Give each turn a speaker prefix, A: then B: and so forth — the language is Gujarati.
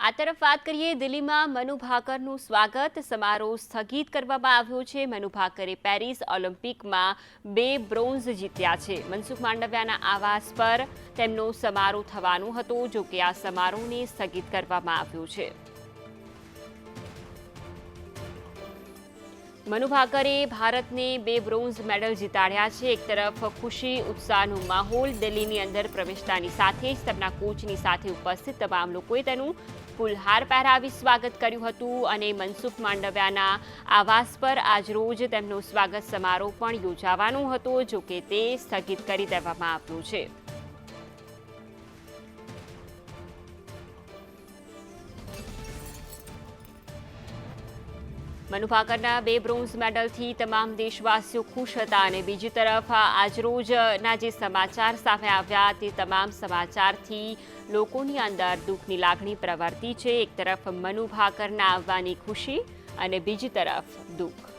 A: આ તરફ વાત કરીએ દિલ્હીમાં મનુ ભાકરનું સ્વાગત. સમારોહ સ્થગિત કરવામાં આવ્યો છે. મનુ ભાકરે પેરિસ ઓલિમ્પિકમાં બે બ્રોન્ઝ જીત્યા છે. મનસુખ માંડવિયાના આવાસ પર તેમનો સમારોહ થવાનો હતો જો કે આ સમારોહને સ્થગિત કરવામાં આવ્યો છે. મનુ ભાકરે ભારતને બે બ્રોન્ઝ મેડલ જીતાડ્યા છે. એક તરફ ખુશી, ઉત્સાહનો માહોલ દિલ્હીની અંદર પ્રવેશતાની સાથે જ તેમના કોચની સાથે ઉપસ્થિત તમામ લોકોએ તેનું ફૂલહાર પહેરાવી સ્વાગત કર્યું હતું અને મનસુખ માંડવ્યાના આવાસ પર આજરોજ તેમનો સ્વાગત સમારોહ પણ યોજાવાનો હતો જો કે તે સ્થગિત કરી દેવામાં આવ્યો છે. મનુ ભાકરના બે બ્રોન્ઝ મેડલથી તમામ દેશવાસીઓ ખુશ હતા અને બીજી તરફ આજરોજના જે સમાચાર સામે આવ્યા તે તમામ સમાચારથી લોકોની અંદર દુઃખની લાગણી પ્રવર્તી છે. એક તરફ મનુ ભાકરના આવવાની ખુશી અને બીજી તરફ દુઃખ.